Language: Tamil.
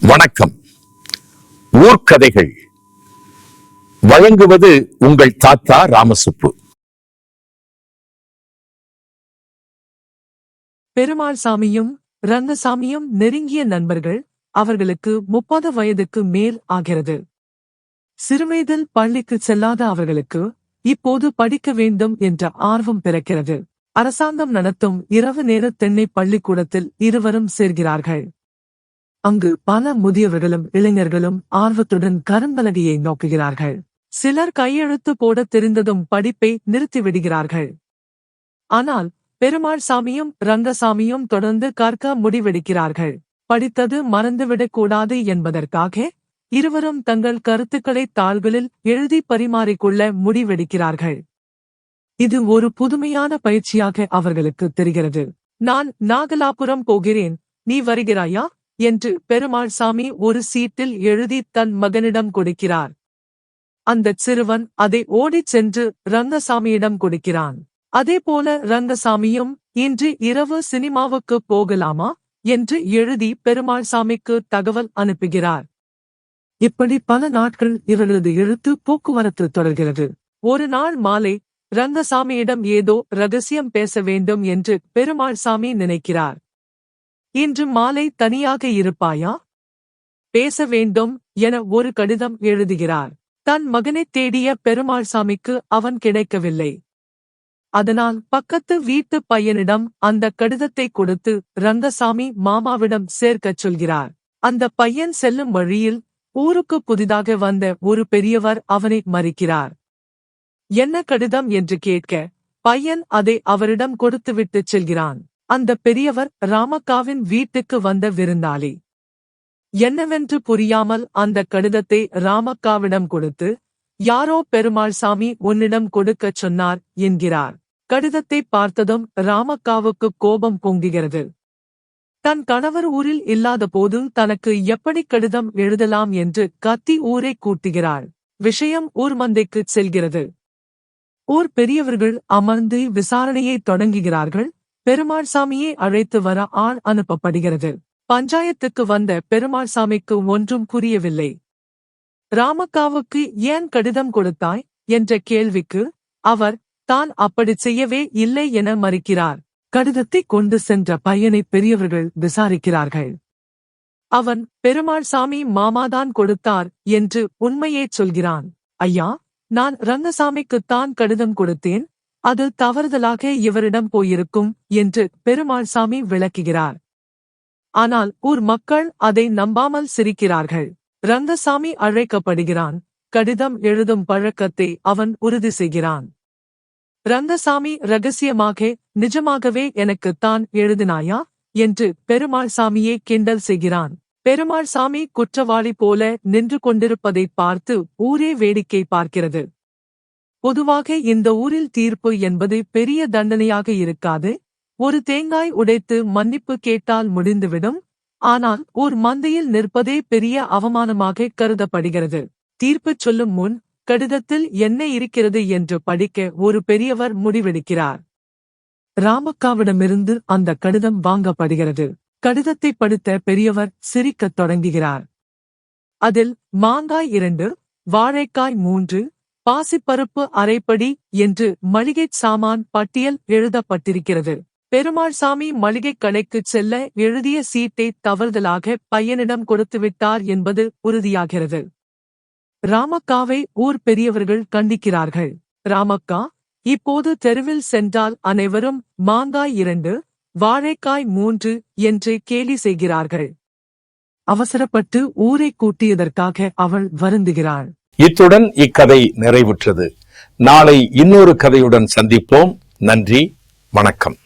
வணக்கம். ஊர்க்கதைகள். வழங்குவது உங்கள் தாத்தா ராமசுப்பு. பெருமாள் சாமியும் ரங்கசாமியும் நெருங்கிய நண்பர்கள் அவர்களுக்கு முப்பது வயதுக்கு மேல் ஆகிறது. சிறுவயதில் பள்ளிக்கு செல்லாத அவர்களுக்கு இப்போது படிக்க வேண்டும் என்ற ஆர்வம் பிறக்கிறது. அரசாங்கம் நடத்தும் இரவு நேர தென்னை பள்ளிக்கூடத்தில் இருவரும் சேர்கிறார்கள். அங்கு பல முதியவர்களும் இளைஞர்களும் ஆர்வத்துடன் கரும்பலகையை நோக்குகிறார்கள். சிலர் கையெழுத்து போடத் தெரிந்ததும் படிப்பை நிறுத்திவிடுகிறார்கள். ஆனால் பெருமாள் சாமியும் ரங்கசாமியும் தொடர்ந்து கற்க முடிவெடுக்கிறார்கள். படித்தது மறந்துவிடக் கூடாது என்பதற்காக இருவரும் தங்கள் கருத்துக்களை தாள்களில் எழுதி பரிமாறிக்கொள்ள முடிவெடுக்கிறார்கள். இது ஒரு புதுமையான பயிற்சியாக அவர்களுக்கு தெரிகிறது. நான் நாகலாபுரம் போகிறேன். நீ வருகிறாயா? என்று பெருமாள் சாமி ஒரு சீட்டில் எழுதி தன் மகனிடம் கொடுக்கிறார். அந்தச் சிறுவன் அதை ஓடிச் சென்று ரங்கசாமியிடம் கொடுக்கிறான். அதேபோல ரங்கசாமியும் இன்று இரவு சினிமாவுக்கு போகலாமா? என்று எழுதி பெருமாள் சாமிக்கு தகவல் அனுப்புகிறார். இப்படி பல நாட்கள் இவர்களது எழுத்து போக்குவரத்து தொடர்கிறது. ஒரு நாள் மாலை ரங்கசாமியிடம் ஏதோ ரகசியம் பேச வேண்டும் என்று பெருமாள் சாமி நினைக்கிறார். இன்று மாலை தனியாக இருப்பாயா? பேச வேண்டும் என ஒரு கடிதம் எழுதுகிறார். தன் மகனைத் தேடிய பெருமாள் சாமிக்கு அவன் கிடைக்கவில்லை. அதனால் பக்கத்து வீட்டு பையனிடம் அந்த கடிதத்தை கொடுத்து ரங்கசாமி மாமாவிடம் சேர்க்கச் சொல்கிறார். அந்த பையன் செல்லும் வழியில் ஊருக்கு புதிதாக வந்த ஒரு பெரியவர் அவனை மறிக்கிறார். என்ன கடிதம்? என்று கேட்க பையன் அதை அவரிடம் கொடுத்துவிட்டுச் செல்கிறான். அந்த பெரியவர் ராமக்காவின் வீட்டுக்கு வந்த விருந்தாளி. என்னவென்று புரியாமல் அந்த கடிதத்தை ராமக்காவிடம் கொடுத்து யாரோ பெருமாள் சாமி உன்னிடம் கொடுக்கச் சொன்னார் என்கிறார். கடிதத்தை பார்த்ததும் ராமக்காவுக்கு கோபம் பொங்குகிறது. தன் கணவர் ஊரில் இல்லாதபோது தனக்கு எப்படி கடிதம் எழுதலாம் என்று கத்தி ஊரை கூட்டுகிறாள். விஷயம் ஊர் மந்தைக்குச் செல்கிறது. ஊர் பெரியவர்கள் அமர்ந்து விசாரணையை தொடங்குகிறார்கள். பெருமாள் சாமியை அழைத்து வர ஆள் அனுப்பப்படுகிறது. பஞ்சாயத்துக்கு வந்த பெருமாள் சாமிக்கு ஒன்றும் புரியவில்லை. ராமக்காவுக்கு ஏன் கடிதம் கொடுத்தாய்? என்ற கேள்விக்கு அவர் தான் அப்படிச் செய்யவே இல்லை என மறுக்கிறார். கடிதத்தை கொண்டு சென்ற பையனை பெரியவர்கள் விசாரிக்கிறார்கள். அவன் பெருமாள் சாமி மாமாதான் கொடுத்தார் என்று உண்மையேச் சொல்கிறான். ஐயா நான் ரங்கசாமிக்குத்தான் கடிதம் கொடுத்தேன். அது தவறுதலாக இவரிடம் போயிருக்கும் என்று பெருமாள் சாமி விளக்குகிறார். ஆனால் ஊர் மக்கள் அதை நம்பாமல் சிரிக்கிறார்கள். ரங்கசாமி அழைக்கப்படுகிறான். கடிதம் எழுதும் பழக்கத்தை அவன் உறுதி செய்கிறான். ரங்கசாமி ரகசியமாக நிஜமாகவே எனக்குத்தான் எழுதினாயா? என்று பெருமாள் சாமியே கிண்டல் செய்கிறான். பெருமாள் சாமி குற்றவாளி போல நின்று கொண்டிருப்பதைப் பார்த்து ஊரே வேடிக்கை பார்க்கிறது. பொதுவாக இந்த ஊரில் தீர்ப்பு என்பது பெரிய தண்டனையாக இருக்காது. ஒரு தேங்காய் உடைத்து மன்னிப்பு கேட்டால் முடிந்துவிடும். ஆனால் ஓர் மந்தையில் நிற்பதே பெரிய அவமானமாக கருதப்படுகிறது. தீர்ப்பு சொல்லும் முன் கடிதத்தில் என்ன இருக்கிறது என்று படிக்க ஒரு பெரியவர் முடிவெடுக்கிறார். ராமக்காவிடமிருந்து அந்த கடிதம் வாங்கப்படுகிறது. கடிதத்தை படித்த பெரியவர் சிரிக்கத் தொடங்குகிறார். அதில் மாங்காய் இரண்டு வாழைக்காய் மூன்று பாசிப்பருப்பு அரைப்படி என்று மளிகைச் சாமான் பட்டியல் எழுதப்பட்டிருக்கிறது. பெருமாள் சாமி மளிகைக் கடைக்கு செல்ல எழுதிய சீட்டை தவறுதலாக பையனிடம் கொடுத்துவிட்டார் என்பது உறுதியாகிறது. ராமக்காவை ஊர் பெரியவர்கள் கண்டிக்கிறார்கள். ராமக்கா இப்போது தெருவில் சென்றால் அனைவரும் மாங்காய் இரண்டு வாழைக்காய் மூன்று என்று கேலி செய்கிறார்கள். அவசரப்பட்டு ஊரை கூட்டியதற்காக அவள் வருந்துகிறாள். இத்துடன் இக்கதை நிறைவுற்றது. நாளை இன்னொரு கதையுடன் சந்திப்போம். நன்றி வணக்கம்.